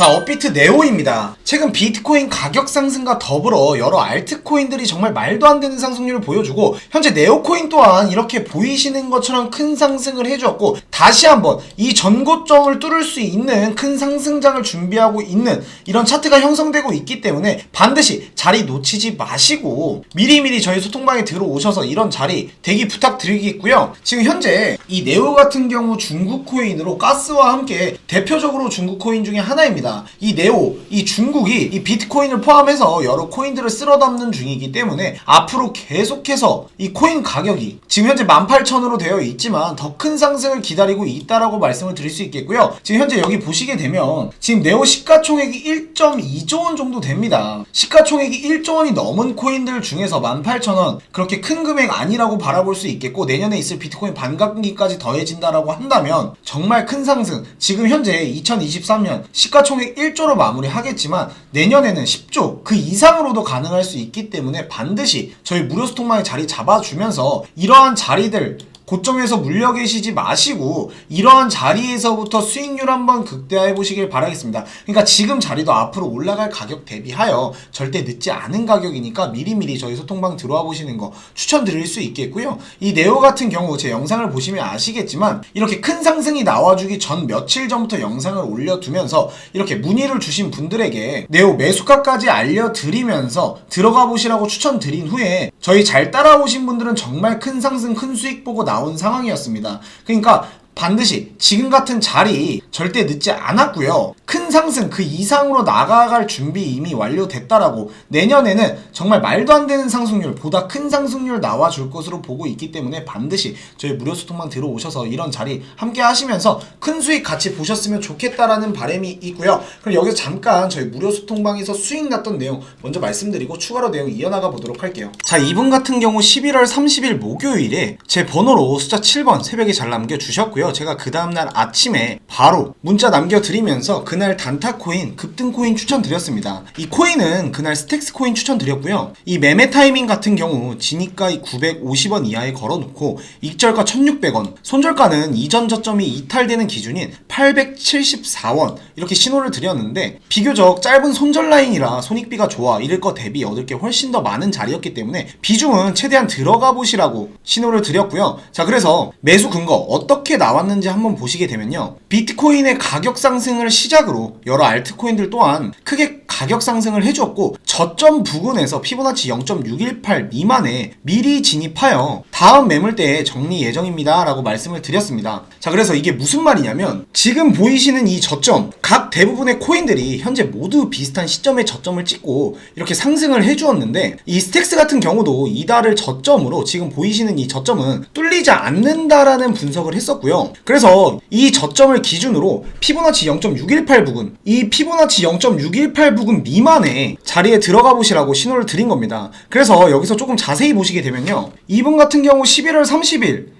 자, 업비트 네오입니다. 최근 비트코인 가격 상승과 더불어 여러 알트코인들이 정말 말도 안 되는 상승률을 보여주고 현재 네오코인 또한 이렇게 보이시는 것처럼 큰 상승을 해주었고 다시 한번 이 전고점을 뚫을 수 있는 큰 상승장을 준비하고 있는 이런 차트가 형성되고 있기 때문에 반드시 자리 놓치지 마시고 미리미리 저희 소통방에 들어오셔서 이런 자리 대기 부탁드리겠고요. 지금 현재 이 네오 같은 경우 중국 코인으로 가스와 함께 대표적으로 중국 코인 중에 하나입니다. 이 네오, 이 중국이 이 비트코인을 포함해서 여러 코인들을 쓸어 담는 중이기 때문에 앞으로 계속해서 이 코인 가격이 지금 현재 18,000으로 되어 있지만 더 큰 상승을 기다리고 있다라고 말씀을 드릴 수 있겠고요. 지금 현재 여기 보시게 되면 지금 네오 시가총액이 1.2조 원 정도 됩니다. 시가총액이 1조 원이 넘은 코인들 중에서 18,000원 그렇게 큰 금액 아니라고 바라볼 수 있겠고 내년에 있을 비트코인 반감기까지 더해진다라고 한다면 정말 큰 상승 지금 현재 2023년 시가총액 1조로 마무리하겠지만 내년에는 10조 그 이상으로도 가능할 수 있기 때문에 반드시 저희 무료 소통망에 자리 잡아주면서 이러한 자리들 고점에서 물려 계시지 마시고 이러한 자리에서부터 수익률 한번 극대화해 보시길 바라겠습니다. 그러니까 지금 자리도 앞으로 올라갈 가격 대비하여 절대 늦지 않은 가격이니까 미리미리 저희 소통방 들어와 보시는 거 추천드릴 수 있겠고요. 이 네오 같은 경우 제 영상을 보시면 아시겠지만 이렇게 큰 상승이 나와주기 전 며칠 전부터 영상을 올려두면서 이렇게 문의를 주신 분들에게 네오 매수가까지 알려드리면서 들어가 보시라고 추천드린 후에 저희 잘 따라오신 분들은 정말 큰 상승 큰 수익 보고 나온 상황이었습니다. 그러니까 반드시 지금 같은 자리 절대 늦지 않았고요. 큰 상승 그 이상으로 나가갈 준비 이미 완료됐다라고 내년에는 정말 말도 안 되는 상승률 보다 큰 상승률 나와줄 것으로 보고 있기 때문에 반드시 저희 무료 소통만 들어오셔서 이런 자리 함께 하시면서 큰 수익 같이 보셨으면 좋겠다라는 바람이 있고요. 그럼 여기서 잠깐 저희 무료 소통방에서 수익 났던 내용 먼저 말씀드리고 추가로 내용 이어나가 보도록 할게요. 자 이분 같은 경우 11월 30일 목요일에 제 번호로 숫자 7번 새벽에 잘 남겨주셨고요. 제가 그 다음날 아침에 바로 문자 남겨드리면서 그날 단타 코인, 급등 코인 추천드렸습니다. 이 코인은 그날 스택스 코인 추천드렸고요. 이 매매 타이밍 같은 경우 진입가 950원 이하에 걸어놓고 익절가 1600원, 손절가는 이전 저점이 이탈되는 기준인 874원 이렇게 신호를 드렸는데 비교적 짧은 손절 라인이라 손익비가 좋아 이럴 거 대비 얻을 게 훨씬 더 많은 자리였기 때문에 비중은 최대한 들어가 보시라고 신호를 드렸고요. 자 그래서 매수 근거 어떻게 나왔는지 한번 보시게 되면요. 비트코인의 가격 상승을 시작 으로 여러 알트코인들 또한 크게 가격 상승을 해주었고 저점 부근에서 피보나치 0.618 미만에 미리 진입하여 다음 매물대에 정리 예정입니다 라고 말씀을 드렸습니다. 자 그래서 이게 무슨 말이냐면 지금 보이시는 이 저점 각 대부분의 코인들이 현재 모두 비슷한 시점에 저점을 찍고 이렇게 상승을 해주었는데 이 스택스 같은 경우도 이달을 저점으로 지금 보이시는 이 저점은 뚫리지 않는다라는 분석을 했었고요. 그래서 이 저점을 기준으로 피보나치 0.618 부근 이 피보나치 0.618 부근 미만의 자리에 들어가 보시라고 신호를 드린 겁니다. 그래서 여기서 조금 자세히 보시게 되면요. 이분 같은 경우 11월 30일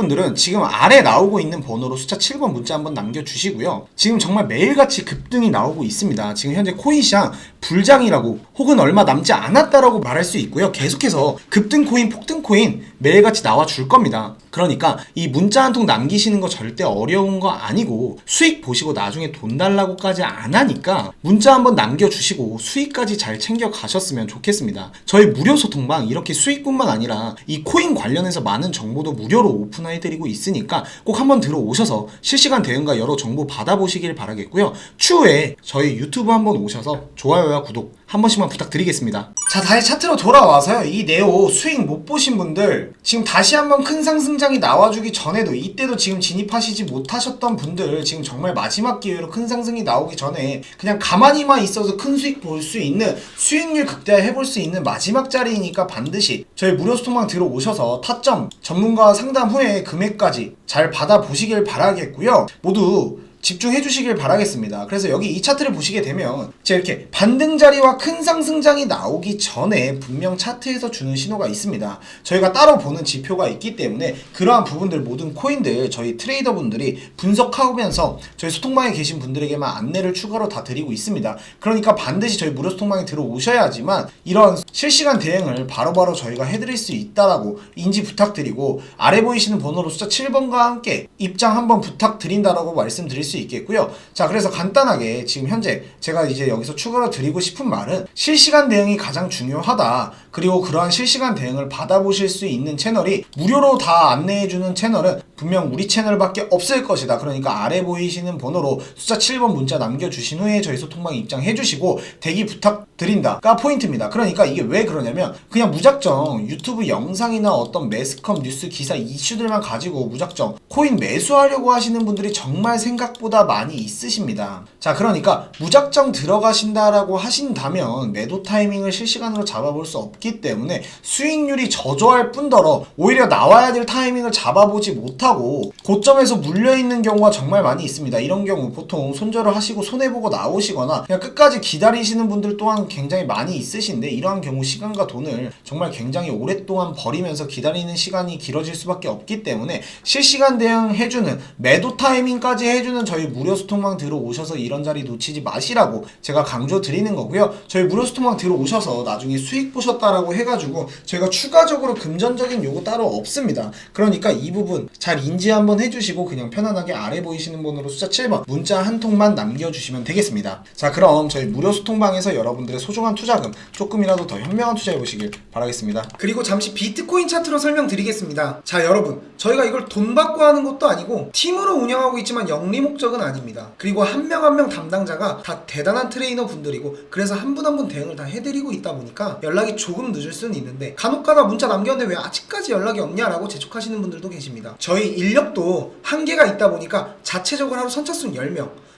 분들은 지금 아래 나오고 있는 번호로 숫자 7번 문자 한번 남겨주시고요. 지금 정말 매일같이 급등이 나오고 있습니다. 지금 현재 코인 시장 불장이라고 혹은 얼마 남지 않았다라고 말할 수 있고요. 계속해서 급등 코인, 폭등 코인 매일같이 나와 줄 겁니다. 그러니까 이 문자 한 통 남기시는 거 절대 어려운 거 아니고 수익 보시고 나중에 돈 달라고까지 안 하니까 문자 한번 남겨주시고 수익까지 잘 챙겨 가셨으면 좋겠습니다. 저희 무료 소통방 이렇게 수익뿐만 아니라 이 코인 관련해서 많은 정보도 무료로 오픈해드리고 있으니까 꼭 한번 들어오셔서 실시간 대응과 여러 정보 받아보시길 바라겠고요. 추후에 저희 유튜브 한번 오셔서 좋아요와 구독 한 번씩만 부탁드리겠습니다. 자, 다시 차트로 돌아와서요. 이 네오 수익 못 보신 분들 지금 다시 한번 큰 상승장이 나와주기 전에도 이때도 지금 진입하시지 못하셨던 분들 지금 정말 마지막 기회로 큰 상승이 나오기 전에 그냥 가만히만 있어서 큰 수익 볼 수 있는 수익률 극대화 해볼 수 있는 마지막 자리이니까 반드시 저희 무료 소통방 들어오셔서 타점 전문가 상담 후에 금액까지 잘 받아보시길 바라겠고요. 모두 집중해 주시길 바라겠습니다. 그래서 여기 이 차트를 보시게 되면 제가 이렇게 반등 자리와 큰 상승장이 나오기 전에 분명 차트에서 주는 신호가 있습니다. 저희가 따로 보는 지표가 있기 때문에 그러한 부분들 모든 코인들 저희 트레이더 분들이 분석하면서 저희 소통방에 계신 분들에게만 안내를 추가로 다 드리고 있습니다. 그러니까 반드시 저희 무료 소통방에 들어오셔야지만 이런 실시간 대응을 바로바로 저희가 해드릴 수 있다라고 인지 부탁드리고 아래 보이시는 번호로 숫자 7번과 함께 입장 한번 부탁드린다라고 말씀드릴 수 있겠고요. 자, 그래서 간단하게 지금 현재 제가 이제 여기서 추가로 드리고 싶은 말은 실시간 대응이 가장 중요하다. 그리고 그러한 실시간 대응을 받아보실 수 있는 채널이 무료로 다 안내해주는 채널은 분명 우리 채널밖에 없을 것이다. 그러니까 아래 보이시는 번호로 숫자 7번 문자 남겨주신 후에 저희 소통방 입장해주시고 대기 부탁드린다가 포인트입니다. 그러니까 이게 왜 그러냐면 그냥 무작정 유튜브 영상이나 어떤 매스컴 뉴스 기사 이슈들만 가지고 무작정 코인 매수하려고 하시는 분들이 정말 생각보다 많이 있으십니다. 자, 그러니까 무작정 들어가신다라고 하신다면 매도 타이밍을 실시간으로 잡아볼 수 없기 때문에 수익률이 저조할 뿐더러 오히려 나와야 될 타이밍을 잡아보지 못하고 고점에서 물려있는 경우가 정말 많이 있습니다. 이런 경우 보통 손절을 하시고 손해보고 나오시거나 그냥 끝까지 기다리시는 분들 또한 굉장히 많이 있으신데 이러한 경우 시간과 돈을 정말 굉장히 오랫동안 버리면서 기다리는 시간이 길어질 수밖에 없기 때문에 실시간 대응 해주는 매도 타이밍까지 해주는 저희 무료 소통방 들어오셔서 이런 자리 놓치지 마시라고 제가 강조 드리는 거고요. 저희 무료 소통방 들어오셔서 나중에 수익 보셨다 라고 해가지고 저희가 추가적으로 금전적인 요구 따로 없습니다. 그러니까 이 부분 잘 인지 한번 해주시고 그냥 편안하게 아래 보이시는 번호로 숫자 7번 문자 한 통만 남겨주시면 되겠습니다. 자 그럼 저희 무료 소통방에서 여러분들의 소중한 투자금 조금이라도 더 현명한 투자해 보시길 바라겠습니다. 그리고 잠시 비트코인 차트로 설명드리겠습니다. 자 여러분 저희가 이걸 돈 받고 하는 것도 아니고 팀으로 운영하고 있지만 영리 목적은 아닙니다. 그리고 한 명 한 명 담당자가 다 대단한 트레이너 분들이고 그래서 한 분 한 분 대응을 다 해드리고 있다 보니까 연락이 조금 늦을 수는 있는데 간혹가다 문자 남겼는데 왜 아직까지 연락이 없냐라고 재촉하시는 분들도 계십니다. 저희 인력도 한계가 있다 보니까 자체적으로 하루 선착순 10명